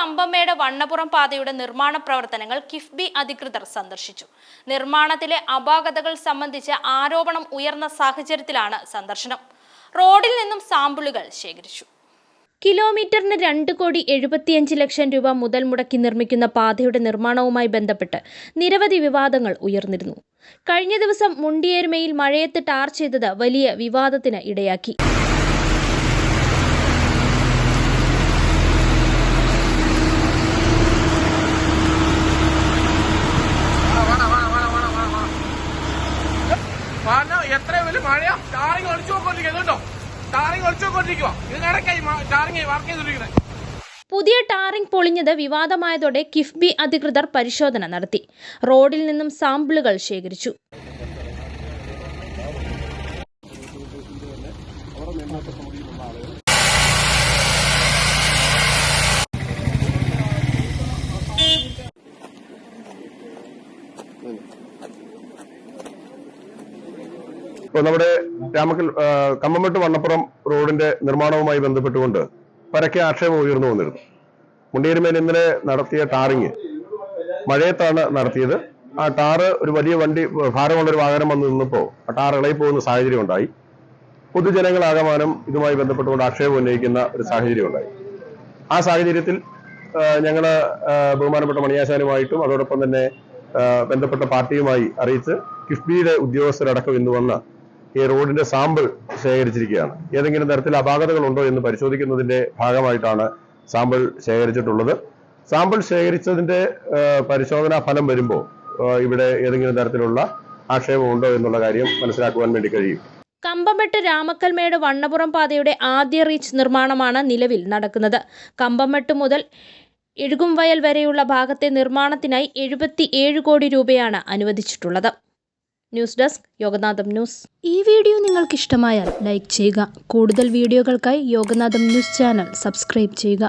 കമ്പമ്മയുടെ വണ്ണപ്പുറം പാതയുടെ നിർമ്മാണ പ്രവർത്തനങ്ങൾ കിഫ്ബി അധികൃതർ സന്ദർശിച്ചു. നിർമ്മാണത്തിലെ അപാകതകൾ സംബന്ധിച്ച് ആരോപണം ഉയർന്ന സാഹചര്യത്തിലാണ് സന്ദർശനം. റോഡിൽ നിന്നും സാമ്പിളുകൾ ശേഖരിച്ചു. കിലോമീറ്ററിന് രണ്ട് കോടി എഴുപത്തിയഞ്ച് ലക്ഷം രൂപ മുതൽ മുടക്കി നിർമ്മിക്കുന്ന പാതയുടെ നിർമ്മാണവുമായി ബന്ധപ്പെട്ട് നിരവധി വിവാദങ്ങൾ ഉയർന്നിരുന്നു. കഴിഞ്ഞ ദിവസം മുണ്ടിയേരുമയിൽ മഴയത്ത് ടാർ ചെയ്തത് വലിയ വിവാദത്തിന് ഇടയാക്കി. മഴയാ ടാറിങ് ഒളിച്ചു പോയിക്കൊണ്ടിരിക്കുക കേട്ടോ. ടാറിങ് ഒളിച്ചു പോയിക്കൊണ്ടിരിക്കുക ഇതിനിടയ്ക്കായി ടാറിങ് വർക്ക് പുതിയ ടാറിംഗ് പൊളിഞ്ഞത് വിവാദമായതോടെ കിഫ്ബി അധികൃതർ പരിശോധന നടത്തി. റോഡിൽ നിന്നും സാമ്പിളുകൾ ശേഖരിച്ചു. ഇപ്പോൾ നമ്മുടെ രാമക്കൽ കമ്മമട്ട് വണ്ണപ്പുറം റോഡിന്റെ നിർമ്മാണവുമായി ബന്ധപ്പെട്ടുകൊണ്ട് പരക്കെ ആക്ഷേപം ഉയർന്നു വന്നിരുന്നു. മുണ്ടേരുമേൽ ഇന്നലെ നടത്തിയ ടാറിങ് മഴയത്താണ് നടത്തിയത്. ആ ടാറ് ഒരു വലിയ വണ്ടി ഭാരമുള്ള ഒരു വാഹനം വന്ന് നിന്നപ്പോൾ ആ ടാർ ഇളകി പോകുന്ന സാഹചര്യം ഉണ്ടായി. പൊതുജനങ്ങളാകമാനം ഇതുമായി ബന്ധപ്പെട്ടുകൊണ്ട് ആക്ഷേപം ഉന്നയിക്കുന്ന ഒരു സാഹചര്യം ഉണ്ടായി. ആ സാഹചര്യത്തിൽ ഞങ്ങൾ ബഹുമാനപ്പെട്ട മണിയാശാനുമായിട്ടും അതോടൊപ്പം തന്നെ ബന്ധപ്പെട്ട പാർട്ടിയുമായി അറിയിച്ച് കിഫ്ബിയുടെ ഉദ്യോഗസ്ഥരടക്കം ഇന്ന് വന്ന് ഈ റോഡിന്റെ സാമ്പിൾ ശേഖരിച്ചിരിക്കുകയാണ്. ഏതെങ്കിലും തരത്തിൽ അപാകതകൾ ഉണ്ടോ എന്ന് പരിശോധിക്കുന്നതിന്റെ ഭാഗമായിട്ടാണ് സാമ്പിൾ ശേഖരിച്ചിട്ടുള്ളത്. സാമ്പിൾ ശേഖരിച്ചതിന്റെ പരിശോധനാ ഫലം വരുമ്പോൾ ഇവിടെ ഏതെങ്കിലും തരത്തിലുള്ള ആക്ഷേപം ഉണ്ടോ എന്നുള്ള കാര്യം മനസ്സിലാക്കുവാൻ വേണ്ടി കഴിയും. കമ്പമെട്ട് രാമക്കൽമേട് വണ്ണപുറം പാതയുടെ ആദ്യ റീച്ച് നിർമ്മാണമാണ് നിലവിൽ നടക്കുന്നത്. കമ്പമെട്ട് മുതൽ എഴുകുംവയൽ വരെയുള്ള ഭാഗത്തെ നിർമ്മാണത്തിനായി എഴുപത്തി കോടി രൂപയാണ് അനുവദിച്ചിട്ടുള്ളത്. News desk Yoganatham news. ഈ വീഡിയോ നിങ്ങൾക്ക് ഇഷ്ടമായാൽ ലൈക്ക് ചെയ്യുക. കൂടുതൽ വീഡിയോകൾക്കായി യോഗനാഥം ന്യൂസ് ചാനൽ സബ്സ്ക്രൈബ് ചെയ്യുക.